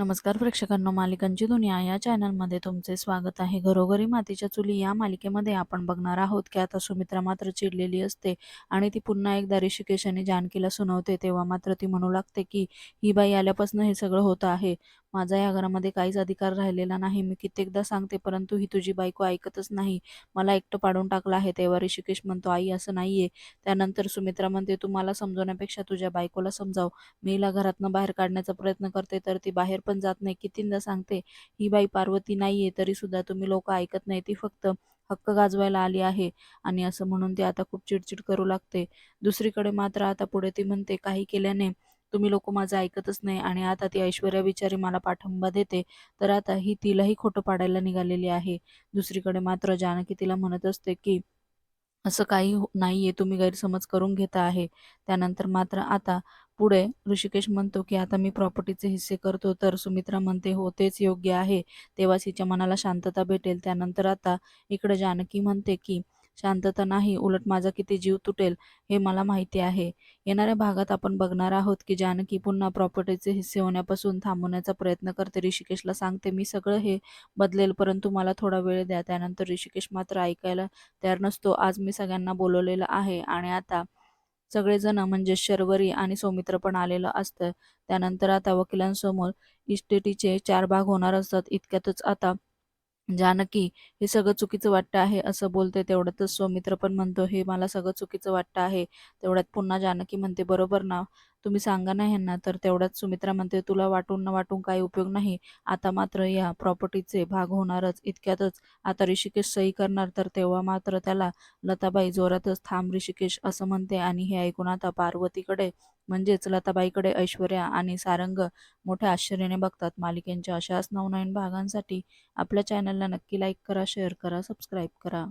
नमस्कार प्रेक्षकांनो मालिकांची दुनिया या चॅनलमध्ये तुमचे स्वागत आहे. घरोघरी मातीच्या चुली या मालिकेमध्ये आपण बघणार आहोत की आता सुमित्रा मात्र चिडलेली असते आणि ती पुन्हा एकदा ऋषिकेश आणि जानकीला सुनावते. तेव्हा मात्र ती म्हणू लागते की ही बाई आल्यापासून हे सगळं होतं आहे. माझा या घरामध्ये काहीच अधिकार राहिलेला नाही. मी कित्येकदा सांगते परंतु ही तुझी बायको ऐकतच नाही. मला एकटं पाडून टाकलं आहे. तेव्हा ऋषिकेश म्हणतो आई असं नाहीये. त्यानंतर सुमित्रा म्हणते तू मला समजवण्यापेक्षा तुझ्या बायकोला समजाव. मी हिला घरातनं बाहेर काढण्याचा प्रयत्न करते तर ती बाहेर पण जात नाही. कितींदा सांगते ही बाई पार्वती नाहीये तरी सुद्धा तुम्ही लोक ऐकत नाही. ती फक्त हक्क गाजवायला आली आहे आणि असं म्हणून ती आता खूप चिडचिड करू लागते. दुसरीकडे मात्र आता पुढे ती म्हणते काही केल्याने तुम्ही लोक माझं ऐकतच नाही आणि आता ती ऐश्वर्या बिचारी मला पाठिंबा देते तर आता ही तिलाही खोटं पाडायला निघालेली आहे. दुसरीकडे मात्र जानकी तिला म्हणत असते की असं काही हो- नाहीये तुम्ही गैरसमज करून घेता आहे. त्यानंतर मात्र आता पुढे ऋषिकेश म्हणतो की आता मी प्रॉपर्टीचे हिस्से करतो तर सुमित्रा म्हणते हो तेच योग्य आहे. तेव्हाच हिच्या मनाला शांतता भेटेल. त्यानंतर आता इकडे जानकी म्हणते की शांतता नाही उलट माझा किती जीव तुटेल हे मला माहिती आहे. येणाऱ्या भागात आपण बघणार आहोत की जानकी पुन्हा प्रॉपर्टीचे हिस्से होण्यापासून थांबवण्याचा प्रयत्न करते. ऋषिकेशला सांगते मी सगळं हे बदलेल परंतु मला थोडा वेळ द्या. त्यानंतर ऋषिकेश मात्र ऐकायला तयार नसतो. आज मी सगळ्यांना बोलवलेलं आहे आणि आता सगळेजण म्हणजे शर्वरी आणि सौमित्र पण आलेलं असतं. त्यानंतर आता वकिलांसमोर इस्टेटीचे चार भाग होणार असतात. इतक्यातच आता जानकी हे सगळं चुकीचं वाटतं आहे असं बोलते तेवढ्यातच सौमित्र पण म्हणतो हे मला सगळं चुकीचं वाटतं आहे. तेवढ्यात पुन्हा जानकी म्हणते बरोबर ना? तुम्ही सांगा ना ह्यांना तर तेवढ्यात सुमित्रा म्हणते तुला वाटून न वाटून काही उपयोग नाही. आता मात्र या प्रॉपर्टीचे भाग होणारच. इतक्यातच आता ऋषिकेश सही करणार. तर तेव्हा मात्र त्याला लताबाई जोरातच थांब ऋषिकेश असं म्हणते आणि हे ऐकून आता पार्वतीकडे म्हणजेच लताबाईकडे ऐश्वर्या आणि सारंग मोठ्या आश्चर्याने बघतात. मालिकेंच्या अशाच नवनवीन भागांसाठी आपल्या चॅनलला नक्की लाईक करा शेअर करा सबस्क्राईब करा.